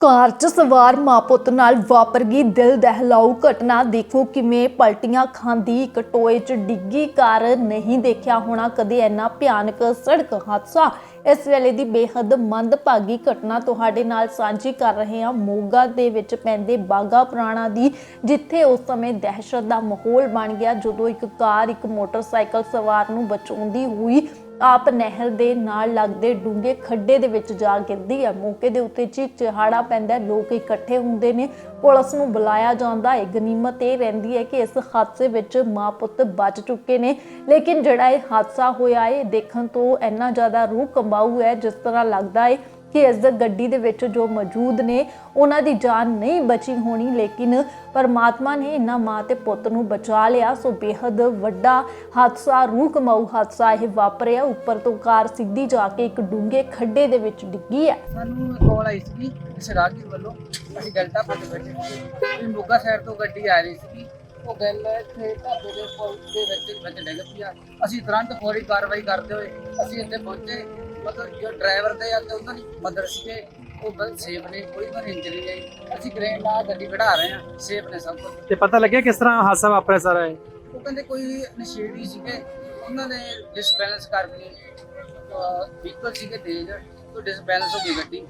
ਕਾਰ 'ਚ ਸਵਾਰ ਮਾਂ ਪੁੱਤ ਨਾਲ ਵਾਪਰ ਗਈ ਦਿਲ ਦਹਿਲਾਊ ਘਟਨਾ। ਦੇਖੋ ਕਿਵੇਂ ਪਲਟੀਆਂ ਖਾਂਦੀ ਇੱਕ ਟੋਏ 'ਚ ਡਿੱਗੀ ਕਾਰ। ਨਹੀਂ ਦੇਖਿਆ ਹੋਣਾ ਕਦੇ ਇੰਨਾ ਭਿਆਨਕ ਸੜਕ ਹਾਦਸਾ। ਇਸ ਵੇਲੇ ਦੀ ਬੇਹੱਦ ਮੰਦਭਾਗੀ ਘਟਨਾ ਤੁਹਾਡੇ ਨਾਲ ਸਾਂਝੀ ਕਰ ਰਹੇ ਹਾਂ। ਮੋਗਾ ਦੇ ਵਿੱਚ ਪੈਂਦੇ ਬਾਗਾ ਪੁਰਾਣਾ ਦੀ, ਜਿੱਥੇ ਉਸ ਸਮੇਂ ਦਹਿਸ਼ਤ ਦਾ ਮਾਹੌਲ ਬਣ ਗਿਆ। ਜਦੋਂ ਇੱਕ ਕਾਰ ਇੱਕ ਮੋਟਰਸਾਈਕਲ ਸਵਾਰ ਨੂੰ ਬਚਾਉਂਦੀ ਹੋਈ ਆਪ ਨਹਿਰ ਦੇ ਨਾਲ ਲੱਗਦੇ ਡੂੰਘੇ ਖੱਡੇ ਦੇ ਵਿੱਚ ਜਾ ਗਿਰਦੀ ਹੈ। ਮੌਕੇ ਦੇ ਉੱਤੇ ਚੀਕ ਚਿਹਾੜਾ ਪੈਂਦਾ ਲੋਕ ਇਕੱਠੇ ਹੁੰਦੇ ਨੇ। ਪੁਲਿਸ ਨੂੰ ਬੁਲਾਇਆ ਜਾਂਦਾ ਹੈ। ਗਨੀਮਤ ਇਹ ਰਹਿੰਦੀ ਹੈ ਕਿ ਇਸ ਹਾਦਸੇ ਵਿੱਚ ਮਾਂ ਪੁੱਤ ਬਚ ਚੁੱਕੇ ਨੇ। ਲੇਕਿਨ ਜਿਹੜਾ ਇਹ ਹਾਦਸਾ ਹੋਇਆ ਹੈ ਦੇਖਣ ਤੋਂ ਇੰਨਾ ਜ਼ਿਆਦਾ ਰੂਹ ਕੰਬਾਊ ਹੈ, ਜਿਸ ਤਰ੍ਹਾਂ ਲੱਗਦਾ ਹੈ ਕਿ ਇਸ ਦੇ ਗੱਡੀ ਦੇ ਵਿੱਚ ਜੋ ਮੌਜੂਦ ਨੇ, ਉਹਨਾਂ ਦੀ ਜਾਨ ਨਹੀਂ ਬਚੀ ਹੋਣੀ, ਲੇਕਿਨ ਪਰਮਾਤਮਾ ਨੇ ਇਹਨਾਂ ਮਾਂ ਤੇ ਪੁੱਤ ਨੂੰ ਬਚਾ ਲਿਆ। ਸੋ ਬੇहद ਵੱਡਾ ਹਾਦਸਾ ਰੂਹ ਕਮਾਊ ਹਾਦਸਾ ਇਹ ਵਾਪਰਿਆ। ਉੱਪਰ ਤੋਂ ਕਾਰ ਸਿੱਧੀ ਜਾ ਕੇ ਇੱਕ ਡੂੰਘੇ ਖੱਡੇ ਦੇ ਵਿੱਚ ਡਿੱਗੀ ਹੈ। ਸਾਨੂੰ ਕਾਲ ਆਈ ਸੀ ਕਿਸੇ ਰਾਹਗੀਰ ਵੱਲੋਂ। ਅਸੀਂ ਡੈਲਟਾ ਪੰਜ ਬੈਠੇ ਸੀ ਮੋਗਾ ਸਾਈਡ ਤੋਂ ਗੱਡੀ ਆ ਰਹੀ ਸੀ ਉਹ ਗੱਲ ਇੱਥੇ ਢਾਬੇ ਦੇ ਪੁਲ ਦੇ ਵਿੱਚ ਵਿੱਚ ਡਿੱਗ ਪਈ ਅਸੀਂ ਤੁਰੰਤ ਫੌਰੀ ਕਾਰਵਾਈ ਕਰਦੇ ਹੋਏ ਅਸੀਂ ਇੱਥੇ ਪਹੁੰਚੇ। ਮਤਲਬ ਜੋ ਡਰਾਈਵਰ ਦੇ ਆ ਤੇ ਉਹਨਾਂ ਦੀ ਮਦਰ ਸੀਗੇ ਉਹ ਬਲ ਸੇਫ ਨੇ ਕੋਈ ਉਹਨਾਂ ਦੀ ਇੰਜਰੀ ਨਹੀਂ ਆਈ। ਅਸੀਂ ਕ੍ਰੇਨ ਨਾਲ ਗੱਡੀ ਕਢਾ ਰਹੇ ਹਾਂ ਸੇਫ ਨੇ ਸਭ ਕੁਝ ਤੇ ਪਤਾ ਲੱਗਿਆ ਕਿਸ ਤਰ੍ਹਾਂ ਹਾਦਸਾ ਵਾਪਰਿਆ ਸਾਰਾ ਇਹ? ਉਹ ਕਹਿੰਦੇ ਕੋਈ ਨਸ਼ੇੜੀ ਸੀਗੇ ਉਹਨਾਂ ਨੇ ਡਿਸਬੈਲੈਂਸ ਕਰਕੇ ਵਹੀਕਲ ਸੀਗੇ ਤੇਜ਼ ਤੋਂ ਡਿਸਬੈਲੈਂਸ ਹੋ ਗਈ ਗੱਡੀ।